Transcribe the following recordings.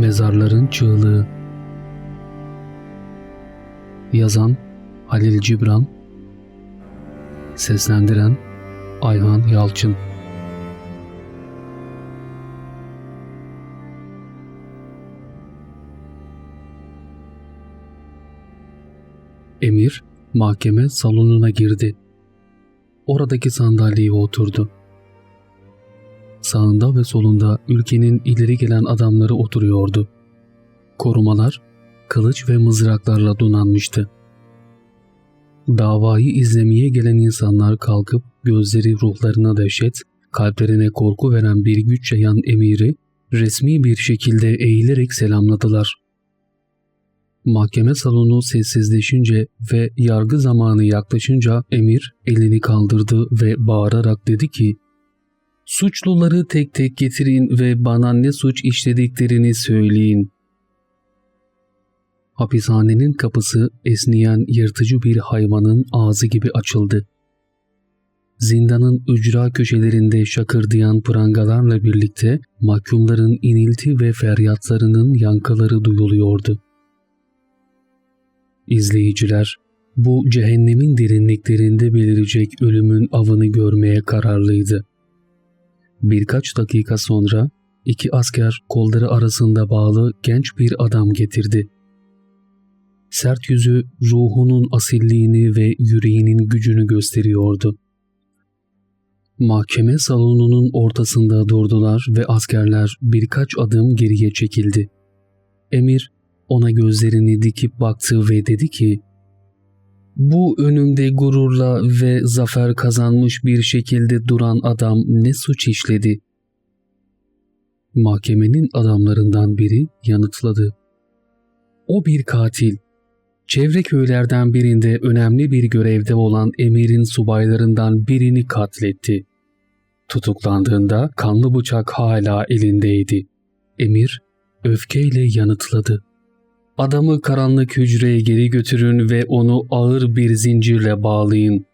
Mezarların Çığlığı Yazan Halil Cibran Seslendiren Ayhan Yalçın Emir mahkeme salonuna girdi. Oradaki sandalyeye oturdu. Sağında ve solunda ülkenin ileri gelen adamları oturuyordu. Korumalar kılıç ve mızraklarla donanmıştı. Davayı izlemeye gelen insanlar kalkıp gözleri ruhlarına dehşet, kalplerine korku veren bir güç yayan emiri resmi bir şekilde eğilerek selamladılar. Mahkeme salonu sessizleşince ve yargı zamanı yaklaşınca emir elini kaldırdı ve bağırarak dedi ki Suçluları tek tek getirin ve bana ne suç işlediklerini söyleyin. Hapishanenin kapısı esniyen yırtıcı bir hayvanın ağzı gibi açıldı. Zindanın ücra köşelerinde şakırdayan prangalarla birlikte mahkumların inilti ve feryatlarının yankıları duyuluyordu. İzleyiciler, bu cehennemin derinliklerinde belirecek ölümün avını görmeye kararlıydı. Birkaç dakika sonra iki asker kolları arasında bağlı genç bir adam getirdi. Sert yüzü ruhunun asilliğini ve yüreğinin gücünü gösteriyordu. Mahkeme salonunun ortasında durdular ve askerler birkaç adım geriye çekildi. Emir ona gözlerini dikip baktı ve dedi ki bu önümde gururla ve zafer kazanmış bir şekilde duran adam ne suç işledi? Mahkemenin adamlarından biri yanıtladı. O bir katil. Çevre köylerden birinde önemli bir görevde olan emirin subaylarından birini katletti. Tutuklandığında kanlı bıçak hala elindeydi. Emir öfkeyle yanıtladı. Adamı karanlık hücreye geri götürün ve onu ağır bir zincirle bağlayın.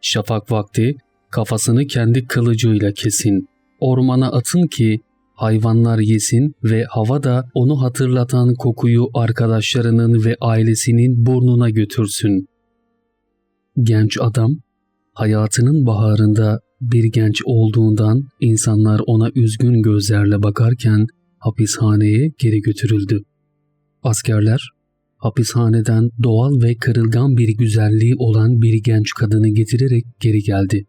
Şafak vakti kafasını kendi kılıcıyla kesin. Ormana atın ki hayvanlar yesin ve havada onu hatırlatan kokuyu arkadaşlarının ve ailesinin burnuna götürsün. Genç adam hayatının baharında bir genç olduğundan insanlar ona üzgün gözlerle bakarken hapishaneye geri götürüldü. Askerler hapishaneden doğal ve kırılgan bir güzelliği olan bir genç kadını getirerek geri geldi.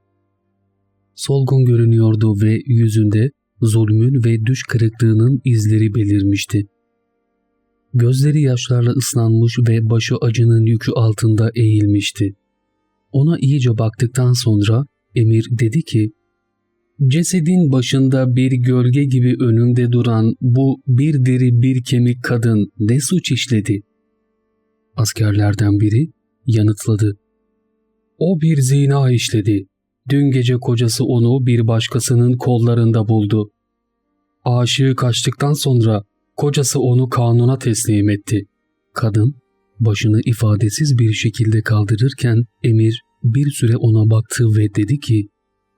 Solgun görünüyordu ve yüzünde zulmün ve düş kırıklığının izleri belirmişti. Gözleri yaşlarla ıslanmış ve başı acının yükü altında eğilmişti. Ona iyice baktıktan sonra Emir dedi ki, Cesedin başında bir gölge gibi önümde duran bu bir deri bir kemik kadın ne suç işledi? Askerlerden biri yanıtladı. O bir zina işledi. Dün gece kocası onu bir başkasının kollarında buldu. Aşığı kaçtıktan sonra kocası onu kanuna teslim etti. Kadın başını ifadesiz bir şekilde kaldırırken Emir bir süre ona baktı ve dedi ki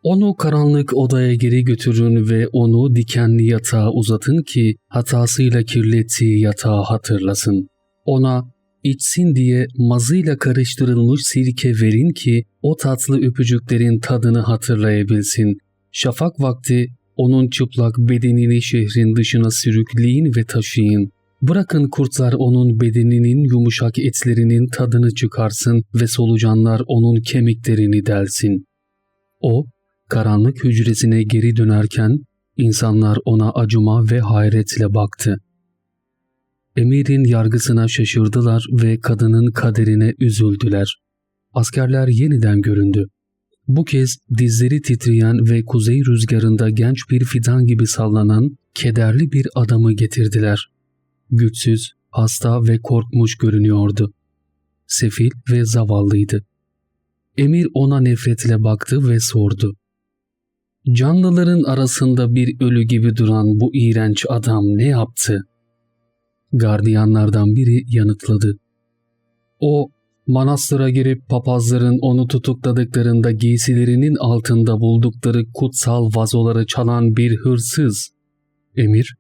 onu karanlık odaya geri götürün ve onu dikenli yatağa uzatın ki hatasıyla kirlettiği yatağı hatırlasın. Ona içsin diye mazıyla karıştırılmış sirke verin ki o tatlı öpücüklerin tadını hatırlayabilsin. Şafak vakti onun çıplak bedenini şehrin dışına sürükleyin ve taşıyın. Bırakın kurtlar onun bedeninin yumuşak etlerinin tadını çıkarsın ve solucanlar onun kemiklerini delsin. O, karanlık hücresine geri dönerken insanlar ona acıma ve hayretle baktı. Emir'in yargısına şaşırdılar ve kadının kaderine üzüldüler. Askerler yeniden göründü. Bu kez dizleri titreyen ve kuzey rüzgarında genç bir fidan gibi sallanan kederli bir adamı getirdiler. Güçsüz, hasta ve korkmuş görünüyordu. Sefil ve zavallıydı. Emir ona nefretle baktı ve sordu. Canlıların arasında bir ölü gibi duran bu iğrenç adam ne yaptı? Gardiyanlardan biri yanıtladı. O, manastıra girip papazların onu tutukladıklarında giysilerinin altında buldukları kutsal vazoları çalan bir hırsız. Emir,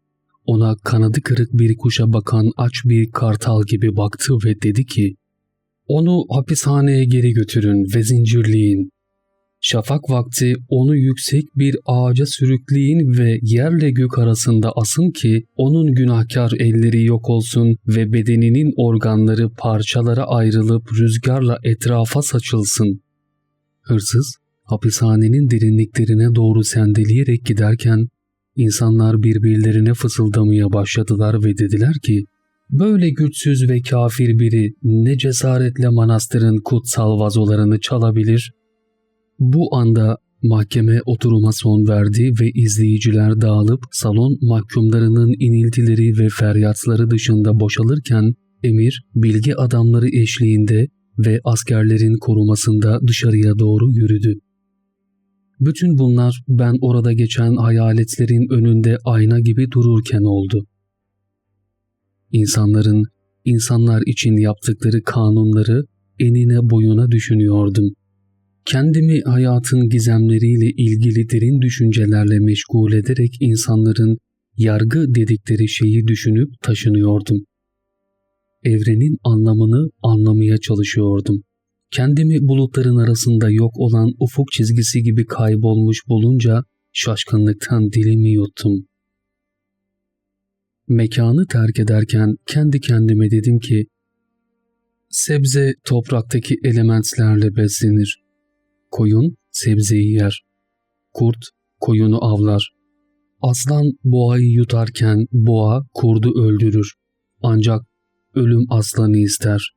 ona kanadı kırık bir kuşa bakan aç bir kartal gibi baktı ve dedi ki, ''Onu hapishaneye geri götürün ve zincirleyin. Şafak vakti onu yüksek bir ağaca sürükleyin ve yerle gök arasında asın ki onun günahkar elleri yok olsun ve bedeninin organları parçalara ayrılıp rüzgarla etrafa saçılsın. Hırsız hapishanenin derinliklerine doğru sendeleyerek giderken insanlar birbirlerine fısıldamaya başladılar ve dediler ki Böyle güçsüz ve kafir biri ne cesaretle manastırın kutsal vazolarını çalabilir bu anda mahkeme oturuma son verdi ve izleyiciler dağılıp salon mahkumlarının iniltileri ve feryatları dışında boşalırken emir bilgi adamları eşliğinde ve askerlerin korumasında dışarıya doğru yürüdü. Bütün bunlar ben orada geçen hayaletlerin önünde ayna gibi dururken oldu. İnsanların insanlar için yaptıkları kanunları enine boyuna düşünüyordum. Kendimi hayatın gizemleriyle ilgili derin düşüncelerle meşgul ederek insanların yargı dedikleri şeyi düşünüp taşınıyordum. Evrenin anlamını anlamaya çalışıyordum. Kendimi bulutların arasında yok olan ufuk çizgisi gibi kaybolmuş bulunca şaşkınlıktan dilimi yuttum. Mekanı terk ederken kendi kendime dedim ki, sebze topraktaki elementlerle beslenir. Koyun sebzeyi yer. Kurt koyunu avlar. Aslan boğayı yutarken boğa kurdu öldürür. Ancak ölüm aslanı ister.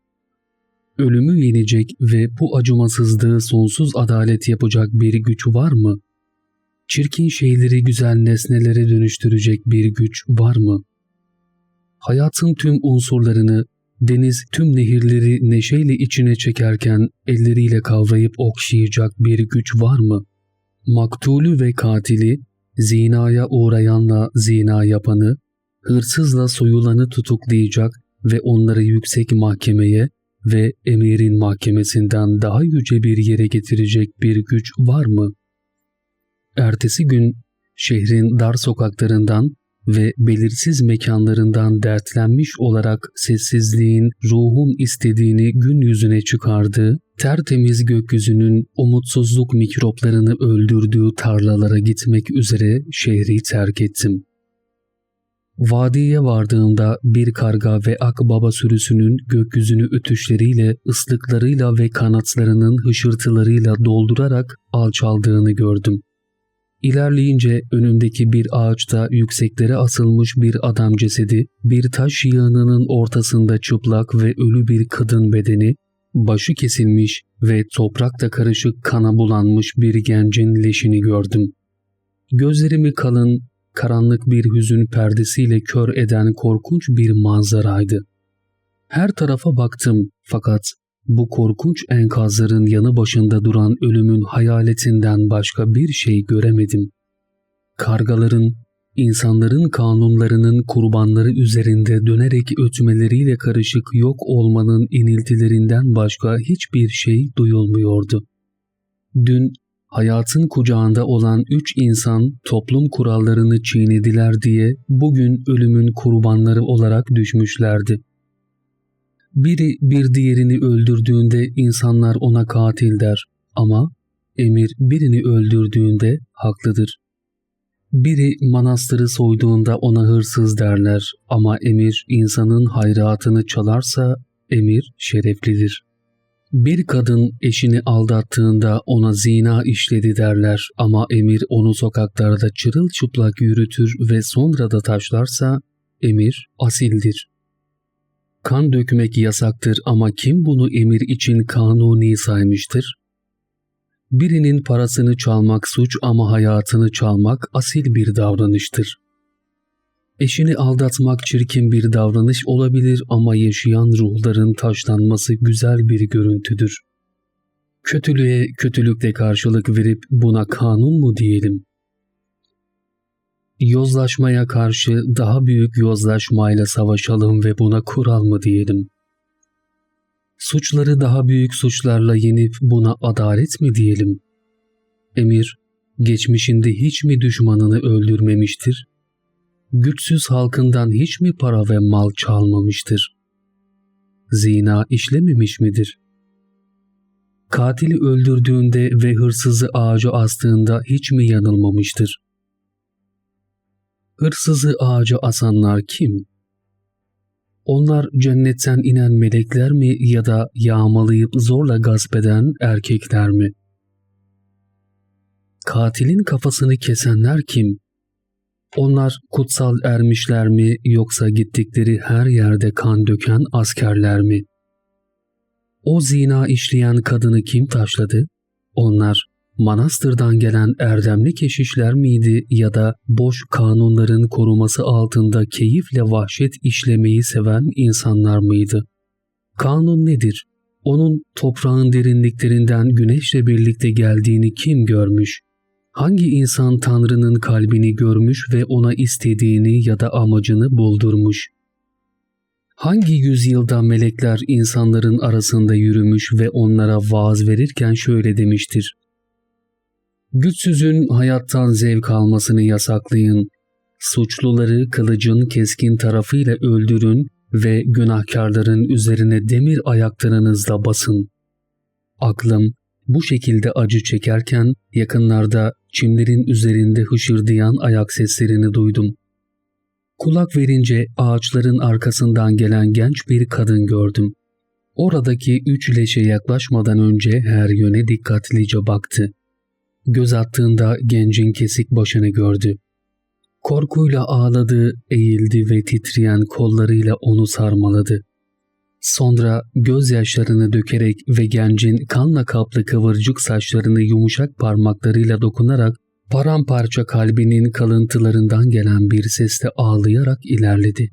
Ölümü yenecek ve bu acımasızlığı sonsuz adalet yapacak bir güç var mı? Çirkin şeyleri güzel nesnelere dönüştürecek bir güç var mı? Hayatın tüm unsurlarını deniz tüm nehirleri neşeyle içine çekerken elleriyle kavrayıp okşayacak bir güç var mı? Maktulü ve katili, zinaya uğrayanla zina yapanı, hırsızla soyulanı tutuklayacak ve onları yüksek mahkemeye ve emirin mahkemesinden daha yüce bir yere getirecek bir güç var mı? Ertesi gün şehrin dar sokaklarından ve belirsiz mekanlarından dertlenmiş olarak sessizliğin ruhun istediğini gün yüzüne çıkardığı, tertemiz gökyüzünün umutsuzluk mikroplarını öldürdüğü tarlalara gitmek üzere şehri terk ettim. Vadiye vardığımda bir karga ve akbaba sürüsünün gökyüzünü ötüşleriyle, ıslıklarıyla ve kanatlarının hışırtılarıyla doldurarak alçaldığını gördüm. İlerleyince önümdeki bir ağaçta yükseklere asılmış bir adam cesedi, bir taş yığınının ortasında çıplak ve ölü bir kadın bedeni, başı kesilmiş ve toprakta karışık kana bulanmış bir gencin leşini gördüm. Gözlerimi kalın, karanlık bir hüzün perdesiyle kör eden korkunç bir manzaraydı. Her tarafa baktım fakat bu korkunç enkazların yanı başında duran ölümün hayaletinden başka bir şey göremedim. Kargaların, insanların kanunlarının kurbanları üzerinde dönerek ötmeleriyle karışık yok olmanın iniltilerinden başka hiçbir şey duyulmuyordu. Dün hayatın kucağında olan üç insan toplum kurallarını çiğnediler diye bugün ölümün kurbanları olarak düşmüşlerdi. Biri bir diğerini öldürdüğünde insanlar ona katil der ama emir birini öldürdüğünde haklıdır. Biri manastırı soyduğunda ona hırsız derler ama emir insanın hayratını çalarsa emir şereflidir. Bir kadın eşini aldattığında ona zina işledi derler ama emir onu sokaklarda çırılçıplak yürütür ve sonra da taşlarsa emir asildir. Kan dökmek yasaktır ama kim bunu emir için kanuni saymıştır? Birinin parasını çalmak suç ama hayatını çalmak asil bir davranıştır. Eşini aldatmak çirkin bir davranış olabilir ama yaşayan ruhların taşlanması güzel bir görüntüdür. Kötülüğe kötülükle karşılık verip buna kanun mu diyelim? Yozlaşmaya karşı daha büyük yozlaşmayla savaşalım ve buna kural mı diyelim? Suçları daha büyük suçlarla yenip buna adalet mi diyelim? Emir, geçmişinde hiç mi düşmanını öldürmemiştir? güçsüz halkından hiç mi para ve mal çalmamıştır? Zina işlememiş midir? Katili öldürdüğünde ve hırsızı ağaca astığında hiç mi yanılmamıştır? Hırsızı ağaca asanlar kim? Onlar cennetten inen melekler mi ya da yağmalayıp zorla gasp eden erkekler mi? Katilin kafasını kesenler kim? Onlar kutsal ermişler mi yoksa gittikleri her yerde kan döken askerler mi? O zina işleyen kadını kim taşladı? Onlar manastırdan gelen erdemli keşişler miydi ya da boş kanunların koruması altında keyifle vahşet işlemeyi seven insanlar mıydı? Kanun nedir? Onun toprağın derinliklerinden güneşle birlikte geldiğini kim görmüş? Hangi insan Tanrı'nın kalbini görmüş ve ona istediğini ya da amacını buldurmuş? Hangi yüzyılda melekler insanların arasında yürümüş ve onlara vaaz verirken şöyle demiştir. Güçsüzün hayattan zevk almasını yasaklayın. Suçluları kılıcın keskin tarafıyla öldürün ve günahkarların üzerine demir ayaklarınızla basın. Aklım bu şekilde acı çekerken yakınlarda çimlerin üzerinde hışırdayan ayak seslerini duydum. Kulak verince ağaçların arkasından gelen genç bir kadın gördüm. Oradaki üç leşe yaklaşmadan önce her yöne dikkatlice baktı. Göz attığında gencin kesik başını gördü. Korkuyla ağladı, eğildi ve titreyen kollarıyla onu sarmaladı. Sonra gözyaşlarını dökerek ve gencin kanla kaplı kıvırcık saçlarını yumuşak parmaklarıyla dokunarak paramparça kalbinin kalıntılarından gelen bir sesle ağlayarak ilerledi.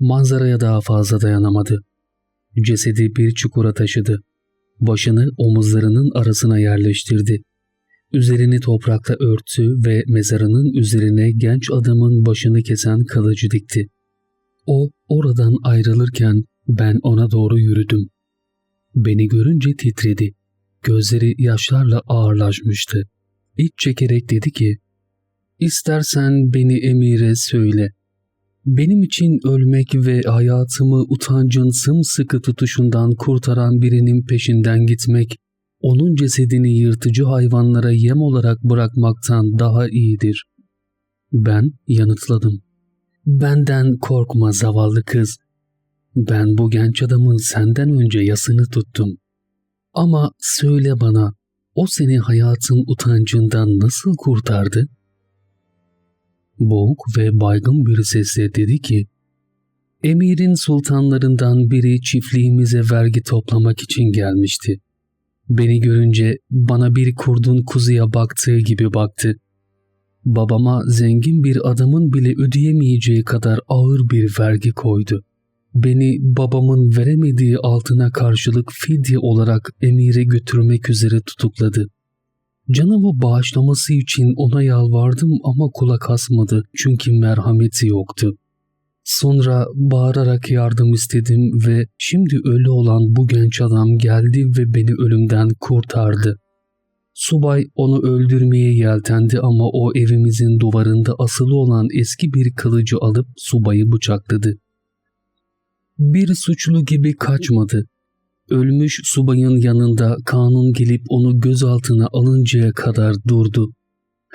Manzaraya daha fazla dayanamadı. Cesedi bir çukura taşıdı. Başını omuzlarının arasına yerleştirdi. Üzerini toprakla örttü ve mezarının üzerine genç adamın başını kesen kılıcı dikti. O oradan ayrılırken ben ona doğru yürüdüm. Beni görünce titredi. Gözleri yaşlarla ağırlaşmıştı. İç çekerek dedi ki, İstersen beni emire söyle. Benim için ölmek ve hayatımı utancın sımsıkı tutuşundan kurtaran birinin peşinden gitmek, onun cesedini yırtıcı hayvanlara yem olarak bırakmaktan daha iyidir. Ben yanıtladım. Benden korkma zavallı kız. Ben bu genç adamın senden önce yasını tuttum. Ama söyle bana, o seni hayatın utancından nasıl kurtardı? Boğuk ve baygın bir sesle dedi ki, Emirin sultanlarından biri çiftliğimize vergi toplamak için gelmişti. Beni görünce bana bir kurdun kuzuya baktığı gibi baktı. Babama zengin bir adamın bile ödeyemeyeceği kadar ağır bir vergi koydu. Beni babamın veremediği altına karşılık fidye olarak emire götürmek üzere tutukladı. Canımı bağışlaması için ona yalvardım ama kulak asmadı çünkü merhameti yoktu. Sonra bağırarak yardım istedim ve şimdi ölü olan bu genç adam geldi ve beni ölümden kurtardı. Subay onu öldürmeye yeltendi ama o evimizin duvarında asılı olan eski bir kılıcı alıp subayı bıçakladı. Bir suçlu gibi kaçmadı. Ölmüş subayın yanında kanun gelip onu gözaltına alıncaya kadar durdu.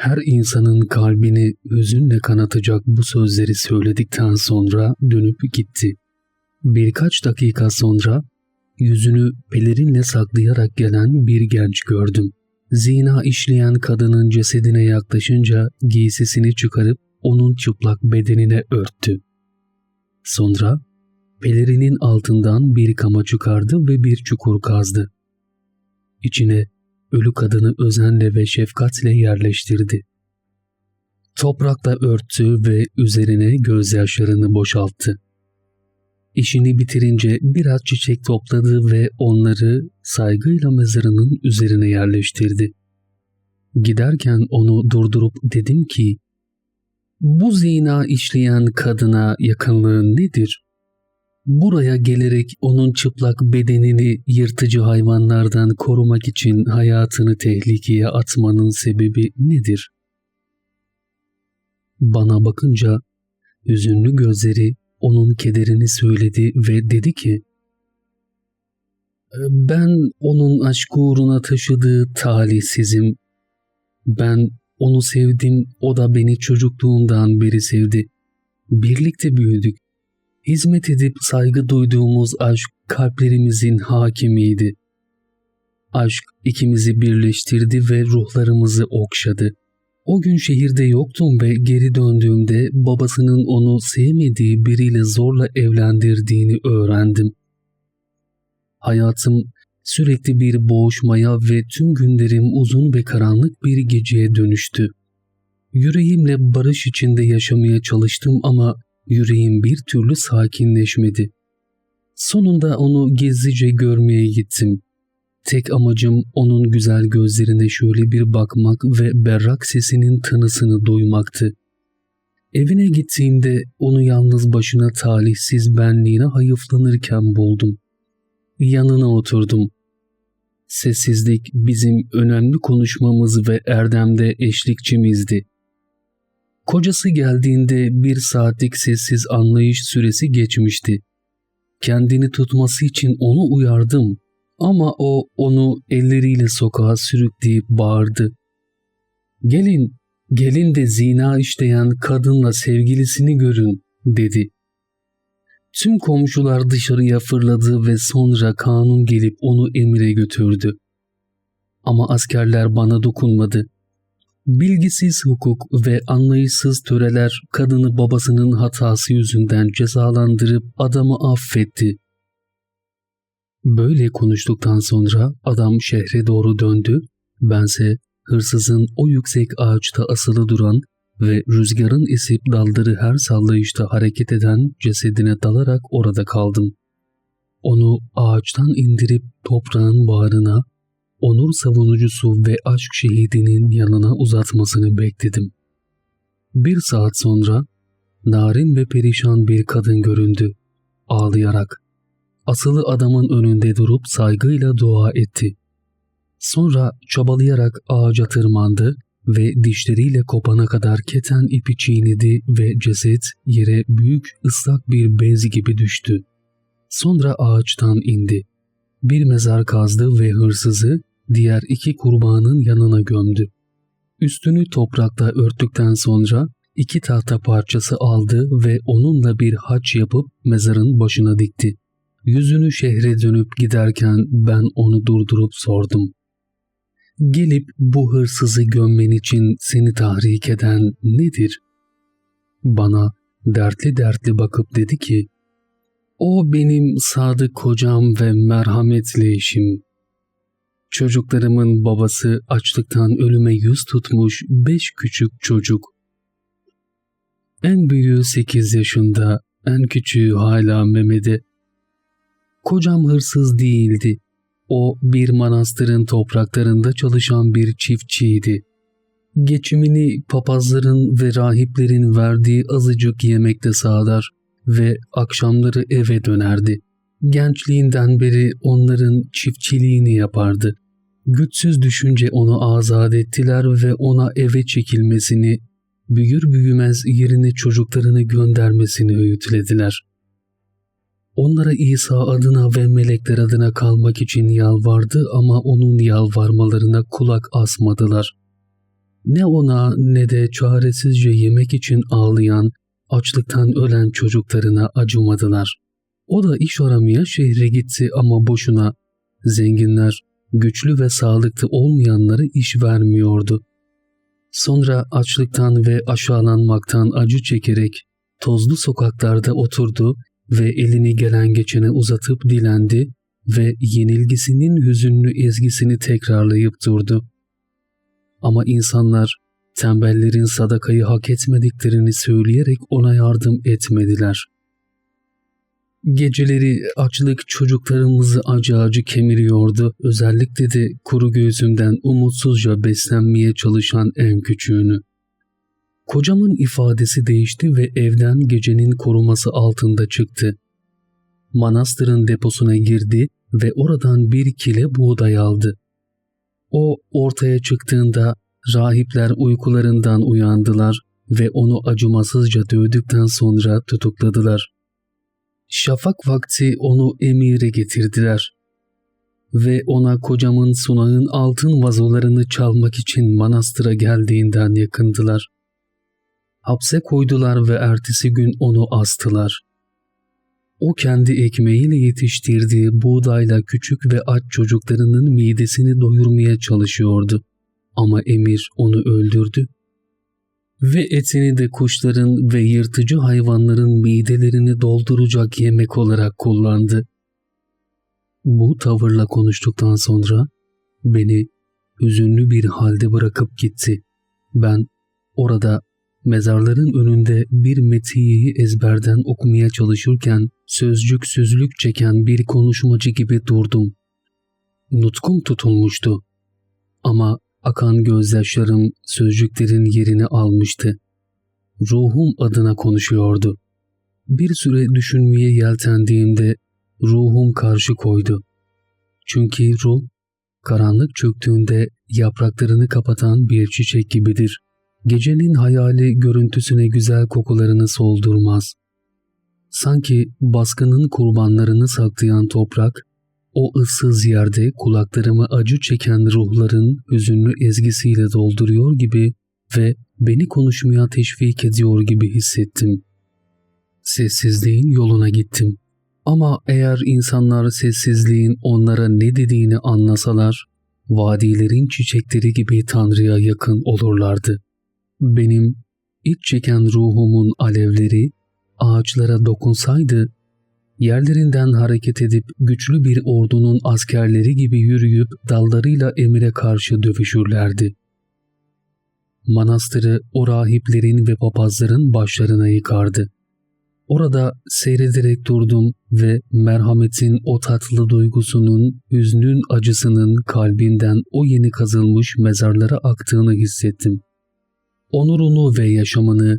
Her insanın kalbini hüzünle kanatacak bu sözleri söyledikten sonra dönüp gitti. Birkaç dakika sonra yüzünü pelerinle saklayarak gelen bir genç gördüm. Zina işleyen kadının cesedine yaklaşınca giysisini çıkarıp onun çıplak bedenine örttü. Sonra pelerinin altından bir kama çıkardı ve bir çukur kazdı. İçine ölü kadını özenle ve şefkatle yerleştirdi. Toprakla örttü ve üzerine gözyaşlarını boşalttı. İşini bitirince biraz çiçek topladı ve onları saygıyla mezarının üzerine yerleştirdi. Giderken onu durdurup dedim ki, bu zina işleyen kadına yakınlığın nedir? Buraya gelerek onun çıplak bedenini yırtıcı hayvanlardan korumak için hayatını tehlikeye atmanın sebebi nedir? Bana bakınca hüzünlü gözleri onun kederini söyledi ve dedi ki ben onun aşk uğruna taşıdığı talihsizim. Ben onu sevdim, o da beni çocukluğundan beri sevdi. Birlikte büyüdük. Hizmet edip saygı duyduğumuz aşk kalplerimizin hakimiydi. Aşk ikimizi birleştirdi ve ruhlarımızı okşadı. O gün şehirde yoktum ve geri döndüğümde babasının onu sevmediği biriyle zorla evlendirdiğini öğrendim. Hayatım sürekli bir boğuşmaya ve tüm günlerim uzun ve karanlık bir geceye dönüştü. Yüreğimle barış içinde yaşamaya çalıştım ama yüreğim bir türlü sakinleşmedi. Sonunda onu gizlice görmeye gittim. Tek amacım onun güzel gözlerine şöyle bir bakmak ve berrak sesinin tınısını duymaktı. Evine gittiğimde onu yalnız başına talihsiz benliğine hayıflanırken buldum. Yanına oturdum. Sessizlik bizim önemli konuşmamız ve Erdem'de eşlikçimizdi. Kocası geldiğinde bir saatlik sessiz anlayış süresi geçmişti. Kendini tutması için onu uyardım ama o onu elleriyle sokağa sürükleyip bağırdı. Gelin, gelin de zina işleyen kadınla sevgilisini görün dedi. Tüm komşular dışarıya fırladı ve sonra kanun gelip onu emire götürdü. Ama askerler bana dokunmadı. Bilgisiz hukuk ve anlayışsız töreler kadını babasının hatası yüzünden cezalandırıp adamı affetti. Böyle konuştuktan sonra adam şehre doğru döndü, bense hırsızın o yüksek ağaçta asılı duran ve rüzgarın esip dalları her sallayışta hareket eden cesedine dalarak orada kaldım. Onu ağaçtan indirip toprağın bağrına, onur savunucusu ve aşk şehidinin yanına uzatmasını bekledim. Bir saat sonra narin ve perişan bir kadın göründü. Ağlayarak asılı adamın önünde durup saygıyla dua etti. Sonra çabalayarak ağaca tırmandı ve dişleriyle kopana kadar keten ipi çiğnedi ve ceset yere büyük ıslak bir bez gibi düştü. Sonra ağaçtan indi. Bir mezar kazdı ve hırsızı diğer iki kurbanın yanına gömdü. Üstünü toprakla örttükten sonra iki tahta parçası aldı ve onunla bir haç yapıp mezarın başına dikti. Yüzünü şehre dönüp giderken ben onu durdurup sordum. Gelip bu hırsızı gömmen için seni tahrik eden nedir? Bana dertli dertli bakıp dedi ki, o benim sadık kocam ve merhametli eşim. Çocuklarımın babası açlıktan ölüme yüz tutmuş beş küçük çocuk. En büyüğü sekiz yaşında, en küçüğü hala memede. Kocam hırsız değildi. O bir manastırın topraklarında çalışan bir çiftçiydi. Geçimini papazların ve rahiplerin verdiği azıcık yemekte sağlar ve akşamları eve dönerdi. Gençliğinden beri onların çiftçiliğini yapardı. Güçsüz düşünce onu azat ettiler ve ona eve çekilmesini, büyür büyümez yerine çocuklarını göndermesini öğütlediler. Onlara İsa adına ve melekler adına kalmak için yalvardı ama onun yalvarmalarına kulak asmadılar. Ne ona ne de çaresizce yemek için ağlayan, açlıktan ölen çocuklarına acımadılar. O da iş aramaya şehre gitti ama boşuna. Zenginler, güçlü ve sağlıklı olmayanları iş vermiyordu. Sonra açlıktan ve aşağılanmaktan acı çekerek tozlu sokaklarda oturdu ve elini gelen geçene uzatıp dilendi ve yenilgisinin hüzünlü ezgisini tekrarlayıp durdu. Ama insanlar tembellerin sadakayı hak etmediklerini söyleyerek ona yardım etmediler. Geceleri açlık çocuklarımızı acı acı kemiriyordu. Özellikle de kuru göğsümden umutsuzca beslenmeye çalışan en küçüğünü. Kocamın ifadesi değişti ve evden gecenin koruması altında çıktı. Manastırın deposuna girdi ve oradan bir kile buğday aldı. O ortaya çıktığında rahipler uykularından uyandılar ve onu acımasızca dövdükten sonra tutukladılar. Şafak vakti onu emire getirdiler ve ona kocamın sunağın altın vazolarını çalmak için manastıra geldiğinden yakındılar. Hapse koydular ve ertesi gün onu astılar. O kendi ekmeğiyle yetiştirdiği buğdayla küçük ve aç çocuklarının midesini doyurmaya çalışıyordu. Ama emir onu öldürdü. Ve etini de kuşların ve yırtıcı hayvanların midelerini dolduracak yemek olarak kullandı. Bu tavırla konuştuktan sonra beni hüzünlü bir halde bırakıp gitti. Ben orada mezarların önünde bir metiyeyi ezberden okumaya çalışırken sözcük sözlük çeken bir konuşmacı gibi durdum. Nutkum tutulmuştu. Ama akan gözyaşlarım sözcüklerin yerini almıştı. Ruhum adına konuşuyordu. Bir süre düşünmeye yeltendiğimde ruhum karşı koydu. Çünkü ruh, karanlık çöktüğünde yapraklarını kapatan bir çiçek gibidir. Gecenin hayali görüntüsüne güzel kokularını soldurmaz. Sanki baskının kurbanlarını saklayan toprak, o ıssız yerde kulaklarımı acı çeken ruhların hüzünlü ezgisiyle dolduruyor gibi ve beni konuşmaya teşvik ediyor gibi hissettim. Sessizliğin yoluna gittim. Ama eğer insanlar sessizliğin onlara ne dediğini anlasalar, vadilerin çiçekleri gibi Tanrı'ya yakın olurlardı. Benim iç çeken ruhumun alevleri ağaçlara dokunsaydı, yerlerinden hareket edip güçlü bir ordunun askerleri gibi yürüyüp dallarıyla emire karşı dövüşürlerdi. Manastırı o rahiplerin ve papazların başlarına yıkardı. Orada seyrederek durdum ve merhametin o tatlı duygusunun, hüznün acısının kalbinden o yeni kazılmış mezarlara aktığını hissettim. Onurunu ve yaşamını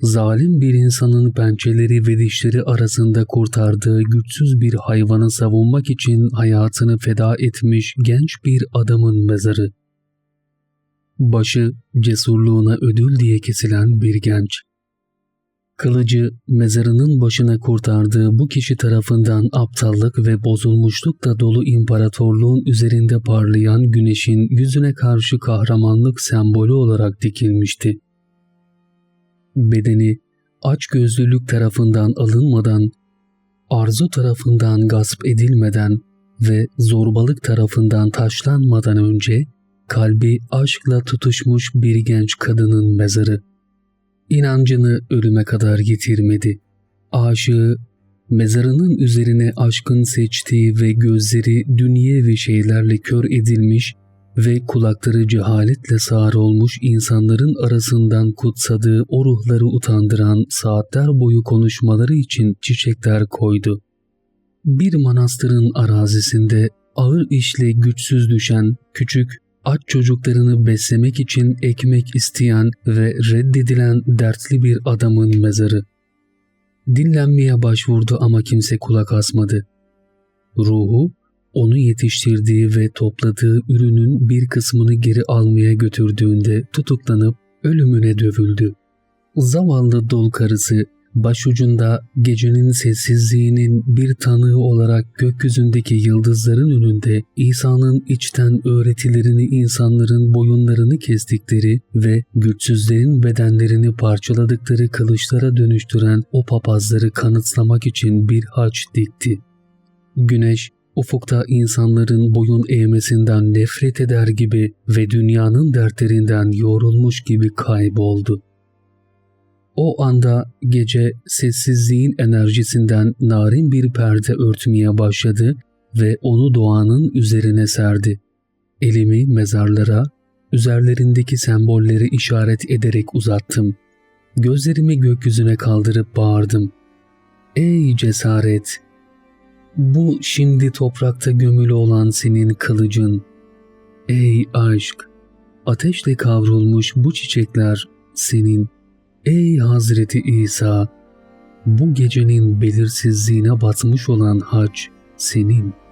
zalim bir insanın pençeleri ve dişleri arasında kurtardığı güçsüz bir hayvanı savunmak için hayatını feda etmiş genç bir adamın mezarı. Başı cesurluğuna ödül diye kesilen bir genç. Kılıcı mezarının başına kurtardığı bu kişi tarafından aptallık ve bozulmuşlukla dolu imparatorluğun üzerinde parlayan güneşin yüzüne karşı kahramanlık sembolü olarak dikilmişti. Bedeni açgözlülük tarafından alınmadan, arzu tarafından gasp edilmeden ve zorbalık tarafından taşlanmadan önce kalbi aşkla tutuşmuş bir genç kadının mezarı. İnancını ölüme kadar getirmedi. Aşığı mezarının üzerine aşkın seçtiği ve gözleri dünya ve şeylerle kör edilmiş ve kulakları cehaletle sağır olmuş insanların arasından kutsadığı o ruhları utandıran saatler boyu konuşmaları için çiçekler koydu. Bir manastırın arazisinde ağır işle güçsüz düşen küçük aç çocuklarını beslemek için ekmek isteyen ve reddedilen dertli bir adamın mezarı. Dinlenmeye başvurdu ama kimse kulak asmadı. Ruhu, onu yetiştirdiği ve topladığı ürünün bir kısmını geri almaya götürdüğünde tutuklanıp ölümüne dövüldü. Zavallı dul karısı başucunda gecenin sessizliğinin bir tanığı olarak gökyüzündeki yıldızların önünde İsa'nın içten öğretilerini insanların boyunlarını kestikleri ve güçsüzlerin bedenlerini parçaladıkları kılıçlara dönüştüren o papazları kanıtlamak için bir haç dikti. Güneş ufukta insanların boyun eğmesinden nefret eder gibi ve dünyanın dertlerinden yorulmuş gibi kayboldu. O anda gece sessizliğin enerjisinden narin bir perde örtmeye başladı ve onu doğanın üzerine serdi. Elimi mezarlara, üzerlerindeki sembolleri işaret ederek uzattım. Gözlerimi gökyüzüne kaldırıp bağırdım. Ey cesaret! Bu şimdi toprakta gömülü olan senin kılıcın. Ey aşk! Ateşle kavrulmuş bu çiçekler senin. Ey Hazreti İsa! Bu gecenin belirsizliğine batmış olan hac senin.''